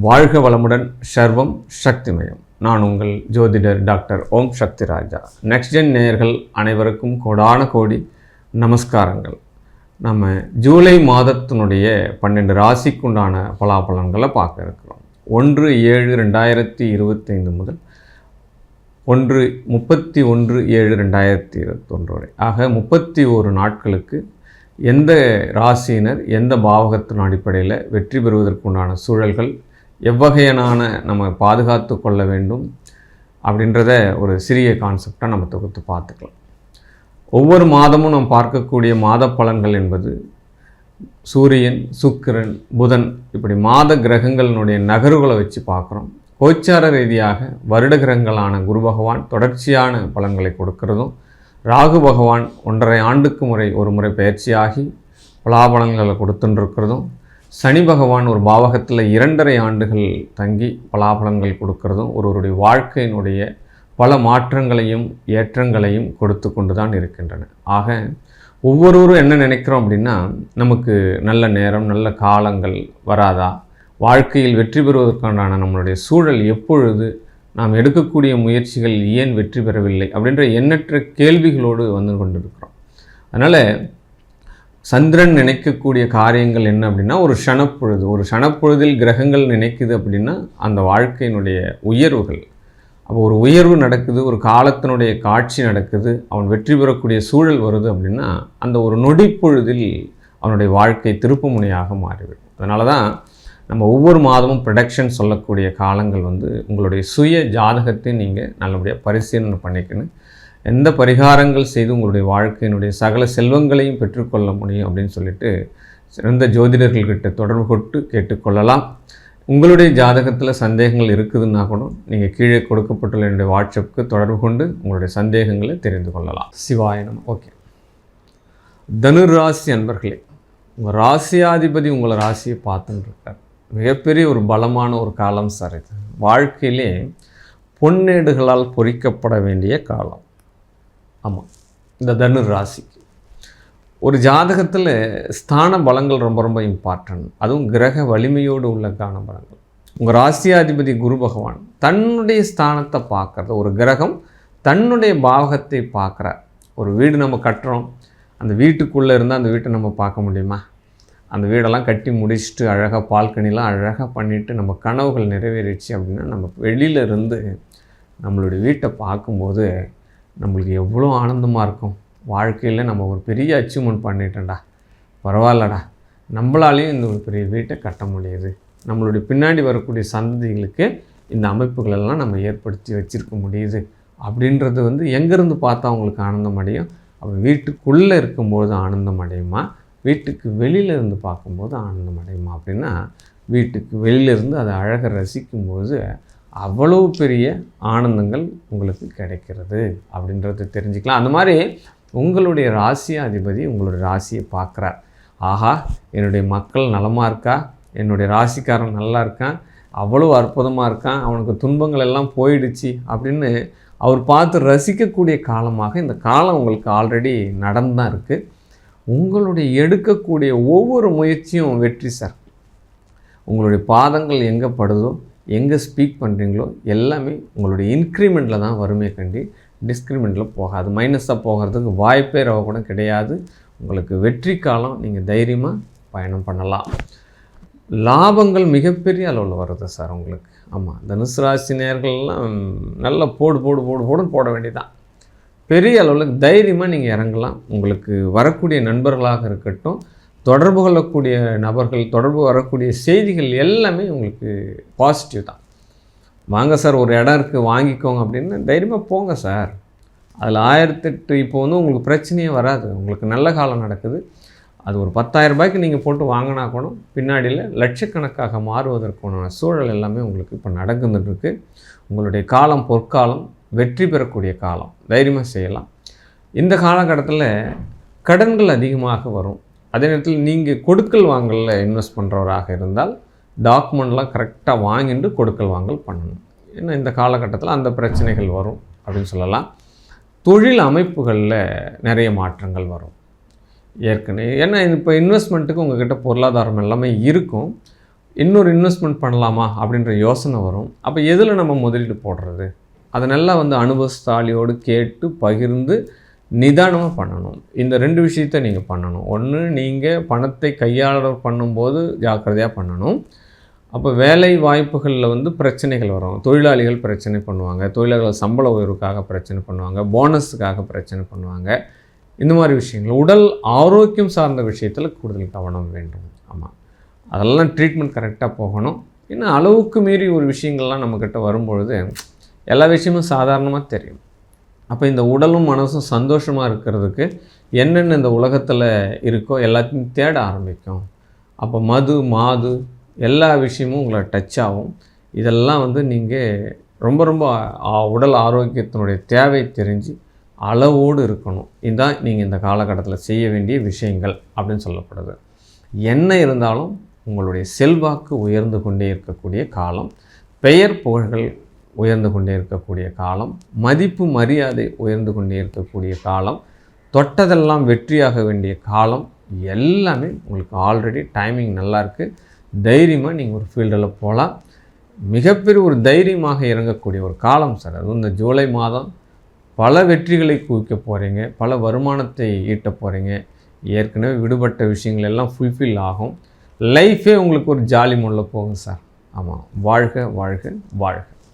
வாழ்க வளமுடன் சர்வம் சக்திமயம். நான் உங்கள் ஜோதிடர் doctor Om Sakthi Raja. Next gen நேயர்கள் அனைவருக்கும் கோடான கோடி நமஸ்காரங்கள். நம்ம ஜூலை மாதத்தினுடைய பன்னெண்டு ராசிக்குண்டான பலாபலன்களை பார்க்க இருக்கிறோம். ஒன்று ஏழு ரெண்டாயிரத்தி இருபத்தைந்து முதல் ஒன்று முப்பத்தி ஒன்று ஏழு ரெண்டாயிரத்தி இருபத்தொன்று வரை ஆக முப்பத்தி ஒரு நாட்களுக்கு எந்த ராசியினர் எந்த பாவகத்தின் அடிப்படையில் வெற்றி பெறுவதற்குண்டான சூழல்கள் எவ்வகையனான நம்ம பாதுகாத்து கொள்ள வேண்டும் அப்படின்றத ஒரு சிறிய கான்செப்டாக நம்ம தொகுத்து பார்த்துக்கலாம். ஒவ்வொரு மாதமும் நாம் பார்க்கக்கூடிய மாத பலன்கள் என்பது சூரியன் சுக்கிரன் புதன் இப்படி மாத கிரகங்களினுடைய நகர்வுகளை வச்சு பார்க்குறோம். கோச்சார ரீதியாக வருட கிரகங்களான குரு பகவான் தொடர்ச்சியான பலன்களை கொடுக்கிறதும் ராகு பகவான் ஒன்றரை ஆண்டுக்கு முறை ஒரு முறை பயிற்சியாகி பலாபலன்களை கொடுத்துட்டுருக்கிறதும் சனி பகவான் ஒரு பாவகத்தில் இரண்டரை ஆண்டுகள் தங்கி பலாபலன்கள் கொடுக்கறதும் ஒருவருடைய வாழ்க்கையினுடைய பல மாற்றங்களையும் ஏற்றங்களையும் கொடுத்து கொண்டு தான் இருக்கின்றன. ஆக ஒவ்வொருவரும் என்ன நினைக்கிறோம் அப்படின்னா நமக்கு நல்ல நேரம் நல்ல காலங்கள் வராதா? வாழ்க்கையில் வெற்றி பெறுவதற்கான நம்மளுடைய சூழல் எப்பொழுது? நாம் எடுக்கக்கூடிய முயற்சிகள் ஏன் வெற்றி பெறவில்லை? அப்படின்ற எண்ணற்ற கேள்விகளோடு வந்து கொண்டிருக்கிறோம். அதனால் சந்திரன் நினைக்கக்கூடிய காரியங்கள் என்ன அப்படின்னா ஒரு ஷணப்பொழுது ஒரு ஷணப்பொழுதில் கிரகங்கள் நினைக்குது அப்படின்னா அந்த வாழ்க்கையினுடைய உயர்வுகள். அப்போ ஒரு உயர்வு நடக்குது ஒரு காலத்தினுடைய காட்சி நடக்குது அவன் வெற்றி பெறக்கூடிய சூழல் வருது அப்படின்னா அந்த ஒரு நொடிப்பொழுதில் அவனுடைய வாழ்க்கை திருப்புமுனையாக மாறிவிடும். அதனால தான் நம்ம ஒவ்வொரு மாதமும் ப்ரொடக்ஷன் சொல்லக்கூடிய காலங்கள் வந்து உங்களுடைய சுய ஜாதகத்தை நீங்கள் நல்லபடியாக பரிசீலனை பண்ணிக்கணும். எந்த பரிகாரங்கள் செய்து உங்களுடைய வாழ்க்கையினுடைய சகல செல்வங்களையும் பெற்றுக்கொள்ள முடியும் அப்படின்னு சொல்லிட்டு சிறந்த ஜோதிடர்கள்கிட்ட தொடர்பு கொண்டு கேட்டுக்கொள்ளலாம். உங்களுடைய ஜாதகத்தில் சந்தேகங்கள் இருக்குதுன்னா கூட நீங்கள் கீழே கொடுக்கப்பட்டுள்ள என்னுடைய வாட்ஸ்அப்புக்கு தொடர்பு கொண்டு உங்களுடைய சந்தேகங்களை தெரிந்து கொள்ளலாம். சிவாயனம் ஓகே. தனுர் ராசி அன்பர்களே உங்கள் ராசியாதிபதி உங்களை ராசியை பார்த்துட்டுருக்கார் மிகப்பெரிய ஒரு பலமான ஒரு காலம் சார் இது. வாழ்க்கையிலே பொன்னேடுகளால் பொறிக்கப்பட வேண்டிய காலம். ஆமாம் இந்த தனுர் ராசி. ஒரு ஜாதகத்தில் ஸ்தான பலங்கள் ரொம்ப ரொம்ப இம்பார்ட்டன்ட் அதுவும் கிரக வலிமையோடு உள்ள காண பலங்கள். உங்கள் ராசியாதிபதி குரு பகவான் தன்னுடைய ஸ்தானத்தை பார்க்குறது ஒரு கிரகம் தன்னுடைய பாவகத்தை பார்க்குறார் ஒரு வீடு நம்ம கட்டுறோம். அந்த வீட்டுக்குள்ளே இருந்தால் அந்த வீட்டை நம்ம பார்க்க முடியுமா? அந்த வீடெல்லாம் கட்டி முடிச்சுட்டு அழகாக பால்கனிலாம் அழகாக பண்ணிவிட்டு நம்ம கனவுகள் நிறைவேறிடுச்சு அப்படின்னா நம்ம வெளியில இருந்து நம்மளுடைய வீட்டை பார்க்கும்போது நம்மளுக்கு எவ்வளோ ஆனந்தமாக இருக்கும். வாழ்க்கையில் நம்ம ஒரு பெரிய அச்சீவ்மெண்ட் பண்ணிட்டோம்டா பரவாயில்லடா. நம்மளாலேயும் இந்த ஒரு பெரிய வீட்டை கட்ட முடியுது. நம்மளுடைய பின்னாடி வரக்கூடிய சந்ததிகளுக்கு இந்த அமைப்புகளெல்லாம் நம்ம ஏற்படுத்தி வச்சுருக்க முடியுது. அப்படின்றது வந்து எங்கேருந்து பார்த்தா அவங்களுக்கு ஆனந்தம் அடையும். அப்போ வீட்டுக்குள்ளே இருக்கும்போது ஆனந்தம் அடையுமா? வீட்டுக்கு வெளியில இருந்து பார்க்கும்போது ஆனந்தம் அடையுமா? அப்படின்னா வீட்டுக்கு வெளியிலேருந்து அதை அழகை ரசிக்கும்போது அவ்வளவு பெரிய ஆனந்தங்கள் உங்களுக்கு கிடைக்கிறது அப்படின்றத தெரிஞ்சுக்கலாம். அந்த மாதிரி உங்களுடைய ராசி அதிபதி உங்களுடைய ராசியை பார்க்குறார். ஆஹா என்னுடைய மக்கள் நலமாக இருக்கா? என்னுடைய ராசிக்காரன் நல்லா இருக்கான். அவ்வளோ அற்புதமாக இருக்கான். அவனுக்கு துன்பங்கள் எல்லாம் போயிடுச்சு அப்படின்னு அவர் பார்த்து ரசிக்கக்கூடிய காலமாக இந்த காலம் உங்களுக்கு ஆல்ரெடி நடந்தான் இருக்குது உங்களுடைய எடுக்கக்கூடிய ஒவ்வொரு முயற்சியும் வெற்றி சார். உங்களுடைய பாதங்கள் எங்கே படுதோ எங்கே ஸ்பீக் பண்ணுறீங்களோ எல்லாமே உங்களுடைய இன்க்ரிமெண்ட்டில் தான் வருமே கண்டி டிஸ்கிரிமெண்ட்டில் போகாது. மைனஸாக போகிறதுக்கு வாய்ப்பே ரவ கூட கிடையாது. உங்களுக்கு வெற்றி காலம் நீங்கள் தைரியமாக பயணம் பண்ணலாம். லாபங்கள் மிகப்பெரிய அளவில் வருது சார் உங்களுக்கு. ஆமாம் தனுசு ராசி நேர்கள்லாம் நல்லா போடு போடு போடு போடுன்னு போட வேண்டியதான் பெரிய அளவில் தைரியமாக நீங்கள் இறங்கலாம். உங்களுக்கு வரக்கூடிய நண்பர்களாக இருக்கட்டும் தொடர்பு கொள்ளக்கூடிய நபர்கள் தொடர்பு வரக்கூடிய செய்திகள் எல்லாமே உங்களுக்கு பாசிட்டிவ் தான். வாங்க சார் ஒரு இடம் இருக்குது வாங்கிக்கோங்க அப்படின்னு தைரியமாக போங்க சார். அதில் ஆயிரத்தெட்டு இப்போ வந்து உங்களுக்கு பிரச்சனையே வராது. உங்களுக்கு நல்ல காலம் நடக்குது. அது ஒரு பத்தாயிரம் ரூபாய்க்கு நீங்கள் போட்டு வாங்கினா கூட பின்னாடியில் லட்சக்கணக்காக மாறுவதற்கான சூழல் எல்லாமே உங்களுக்கு இப்போ நடந்துட்டுருக்கு. உங்களுடைய காலம் பொற்காலம் வெற்றி பெறக்கூடிய காலம். தைரியமாக செய்யலாம். இந்த காலகட்டத்தில் கடன்கள் அதிகமாக வரும். அதே நேரத்தில் நீங்கள் கொடுக்கல் வாங்கலில் இன்வெஸ்ட் பண்ணுறவராக இருந்தால் டாக்குமெண்ட்லாம் கரெக்டாக வாங்கிட்டு கொடுக்கல் வாங்கல் பண்ணணும். ஏன்னா இந்த காலகட்டத்தில் அந்த பிரச்சனைகள் வரும் அப்படின்னு சொல்லலாம். தொழில் அமைப்புகளில் நிறைய மாற்றங்கள் வரும். ஏற்கனவே ஏன்னா இப்போ இன்வெஸ்ட்மெண்ட்டுக்கு உங்ககிட்ட பொருளாதாரம் எல்லாமே இருக்கும். இன்னொரு இன்வெஸ்ட்மெண்ட் பண்ணலாமா அப்படின்ற யோசனை வரும். அப்போ எதில் நம்ம முதலீடு போடுறது? அதை நல்லா வந்து அனுபவஸ்தாலியோடு கேட்டு பகிர்ந்து நிதானமாக பண்ணணும். இந்த ரெண்டு விஷயத்த நீங்கள் பண்ணணும். ஒன்று நீங்கள் பணத்தை கையாளர் பண்ணும்போது ஜாக்கிரதையாக பண்ணணும். அப்போ வேலை வாய்ப்புகளில் வந்து பிரச்சனைகள் வரும். தொழிலாளிகள் பிரச்சனை பண்ணுவாங்க. தொழிலாளர்கள் சம்பள உயர்வுக்காக பிரச்சனை பண்ணுவாங்க. போனஸுக்காக பிரச்சனை பண்ணுவாங்க. இந்த மாதிரி விஷயங்கள். உடல் ஆரோக்கியம் சார்ந்த விஷயத்தில் கூடுதல் கவனம் வேண்டும். ஆமாம் அதெல்லாம் ட்ரீட்மெண்ட் கரெக்டாக போகணும். இன்னும் அளவுக்கு மீறி ஒரு விஷயங்கள்லாம் நம்மக்கிட்ட வரும்பொழுது எல்லா விஷயமும் சாதாரணமாக தெரியும். அப்போ இந்த உடலும் மனசும் சந்தோஷமாக இருக்கிறதுக்கு என்னென்ன இந்த உலகத்தில் இருக்கோ எல்லாத்தையும் தேட ஆரம்பிக்கும். அப்போ மது மாது எல்லா விஷயமும் உங்களை டச் ஆகும். இதெல்லாம் வந்து நீங்கள் ரொம்ப ரொம்ப உடல் ஆரோக்கியத்தினுடைய தேவை தெரிஞ்சு அளவோடு இருக்கணும். இதுதான் நீங்கள் இந்த காலகட்டத்தில் செய்ய வேண்டிய விஷயங்கள் அப்படின்னு சொல்லப்படுது. என்ன இருந்தாலும் உங்களுடைய செல்வாக்கு உயர்ந்து கொண்டே இருக்கக்கூடிய காலம். பெயர் புகழ்கள் உயர்ந்து கொண்டே இருக்கக்கூடிய காலம் மதிப்பு மரியாதை உயர்ந்து கொண்டே இருக்கக்கூடிய காலம் தொட்டதெல்லாம் வெற்றியாக வேண்டிய காலம் எல்லாமே உங்களுக்கு ஆல்ரெடி டைமிங் நல்லா இருக்குது தைரியமாக நீங்கள் ஒரு ஃபீல்டில் போகலாம் மிகப்பெரிய ஒரு தைரியமாக இறங்கக்கூடிய ஒரு காலம் சார். அதுவும் இந்த ஜூலை மாதம் பல வெற்றிகளை குவிக்க போகிறீங்க பல வருமானத்தை ஈட்ட போகிறீங்க ஏற்கனவே விடுபட்ட விஷயங்கள் எல்லாம் ஃபுல்ஃபில் ஆகும். லைஃபே உங்களுக்கு ஒரு ஜாலி முள்ள போகும் சார். ஆமாம் வாழ்க வாழ்க வாழ்க.